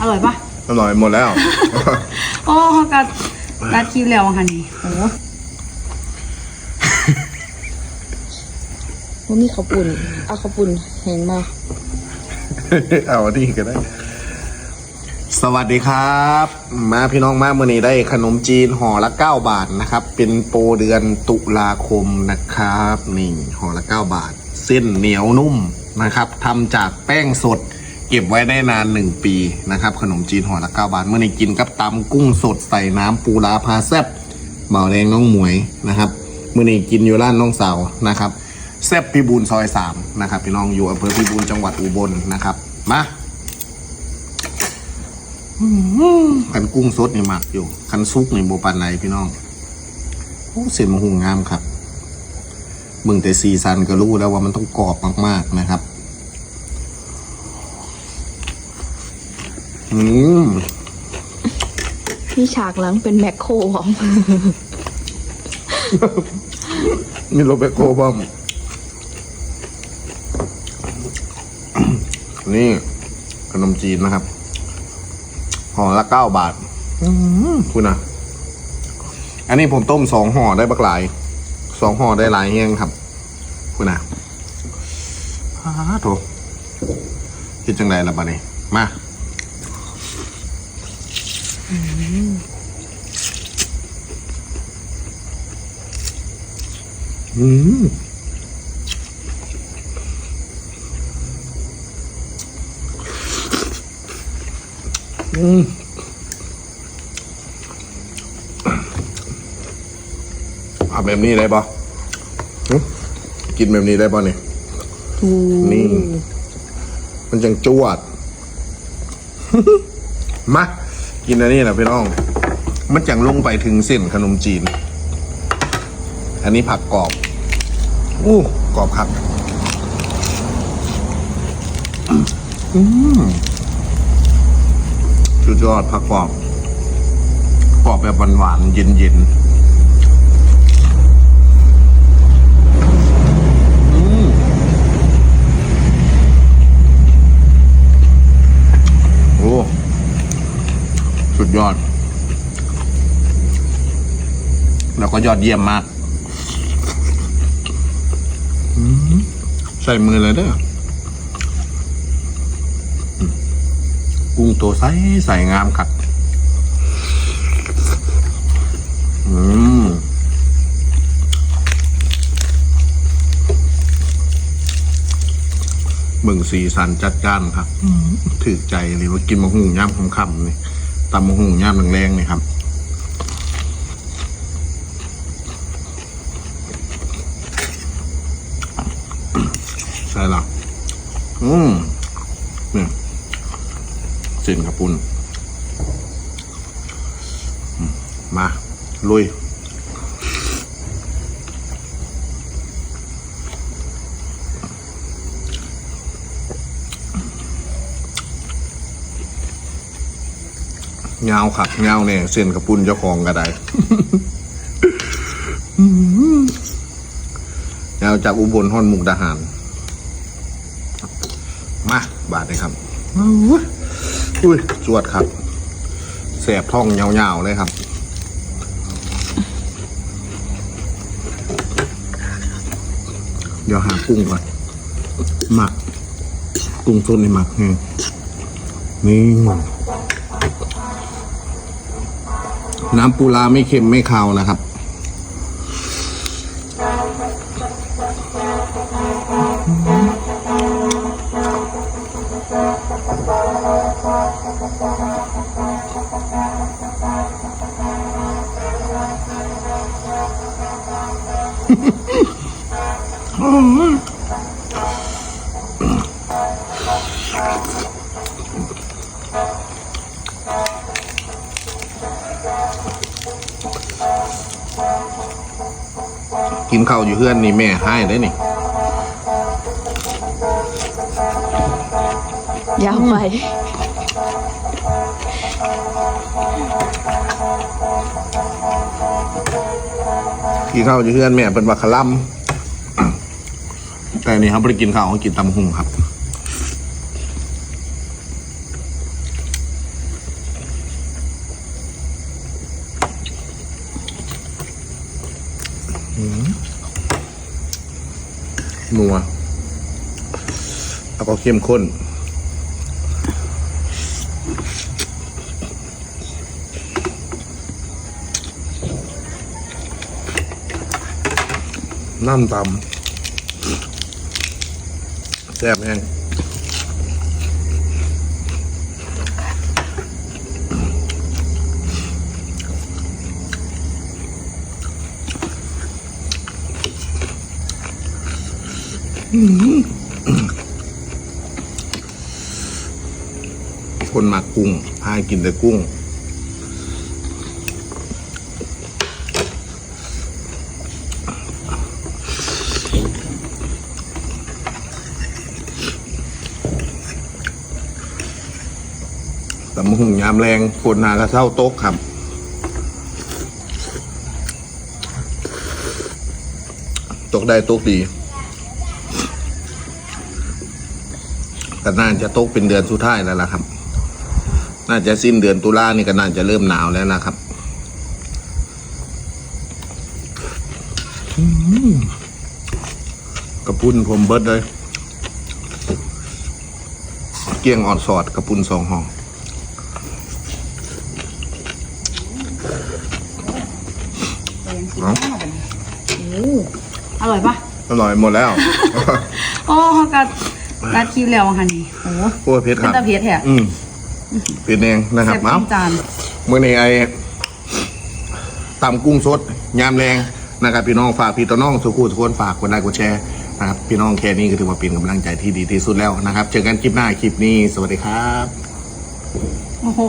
อร่อยปะอร่อยหมดแล้ว โอ้เขากัดรัดคิวแล้วอะค่ะนี่โอ้ว่ามีข้าวปุ่นเอาข้าวปุ่นแห้งมาเอาอันนี้ก็ได้ สวัสดีครับ มาพี่น้องมาเมื่อนี้ได้ขนมจีนห่อละ 9 บาทนะครับ เป็นโปรเดือนตุลาคมนะครับ นี่ห่อละ 9 บาท เส้นเหนียวนุ่มนะครับทำจากแป้งสด เก็บไว้ได้นาน 1 ปีนะครับ ขนมจีนห่อละ9บาท เมื่อนี้กินกับตำกุ้งสดใส่น้ำปูลาพาแซบเบาแดงน้องหมวยนะครับ เมื่อนี้กินอยู่ร้านน้องสาวนะครับแซบพิบูลซอยสามนะครับพี่น้องอยู่อำเภอพิบูลจังหวัดอุบลนะครับ มาคันกุ้งสดนี่หมักอยู่คันซุกนี่โบปานไหนพี่น้องโอ้เส้นมะฮุงงามครับมึงแต่ซีซันก็รู้แล้วว่ามันต้องกรอบมากๆนะครับ อืมพี่ฉากหลังเป็นแมคโครของมีโรเบโกบอมนี่ขนมจีนนะครับห่อละเก้าบาทอืมคุณนะอันนี้ผมต้มสองห่อได้บักหลาย สองห่อได้หลายเฮียงครับ คุณนะฮ่าโถคิดจังไดล่ะบัดนี้มา อืมอืมเอาแบบนี้ได้ปะหึกินแบบนี้ได้ปะเนี่ยนี่ มันจังจวด มา กินอันนี้นะพี่น้อง มันจังลงไปถึงเส้นขนมจีน อันนี้ผักกรอบ อู้กรอบครับอืมสุดยอดผักกรอบ กรอบแบบหวานๆเย็นๆอืมโอ้ สุด ยอด แล้วก็ยอดเยี่ยมมากใส่มือเลยเด้ออืมกุ้งตัวใสใส่งามขัดอืมเบิ่งสีสันจัดจ้านครับ ถือใจเลยว่ากินมะฮุ่งย่ำคำๆนี่ ตำมะฮุ่งย่ำแรงๆนี่ครับใช่ละอืมเนี่ยเส้นกระปุนมา ลุย เงาขับเงาเนี่ยเส้นกระปุนเจ้าของก็ได้เงาจากอุบลฮอนมุกดาหาร มาบาทเลยครับอุ้ยอุ้ยจวดครับแสบท้องยาๆเลยครับเดี๋ยวหากุ้งก่อนหมักกุ้งสดในหมักนี่นี่ น้ำปูลาไม่เค็มไม่คาวนะครับ กินข้าวอยู่เพื่อนนี่แม่ให้ได้นี่ยาวไปกินข้าวอยู่เพื่อนแม่เป็นบักขลัมแต่นี่ครับไม่ได้กินข้าวเขากินตำหุงครับ นัว แล้วก็เข้มข้น น้ำตำแซ่บแห้ง คนมากุ้งพายกินแต่กุ้ง แต่มหุงยามแรงคนหากระเช้าโต๊ะครับตกได้ตกดี แต่น่าจะตกเป็นเดือนสุดท้ายแล้วล่ะครับ น่าจะสิ้นเดือนตุลานี่ก็น่าจะเริ่มหนาวแล้วนะครับอืมกระพุ้นผมเบิดเลย เกี๊ยงอ่อนสอดกระปุนสองห่อเอาอร่อยปะอร่อยหมดแล้ว โอ้เขากัด รัดคิวแล้วอะค่ะนี่โอ้โอ้ยเพชรคเป็รันบตะเพียแท้อืมเป็นเองนะคเสรับร็จเอ้าจริงจานเมื่อนี้ไอ้ตำกุ้งสดยามแรงนะครับพี่น้องฝากพี่ต้อน้องทุกคู่ทุกคนฝากกดไลค์กดแชร์นะครับพี่น้องแค่นี้ก็ถือว่าเป็นกำลังใจที่ดีที่สุดแล้วนะครับ เจอกันคลิปหน้าคลิปนี้ สวัสดีครับ โอ้โห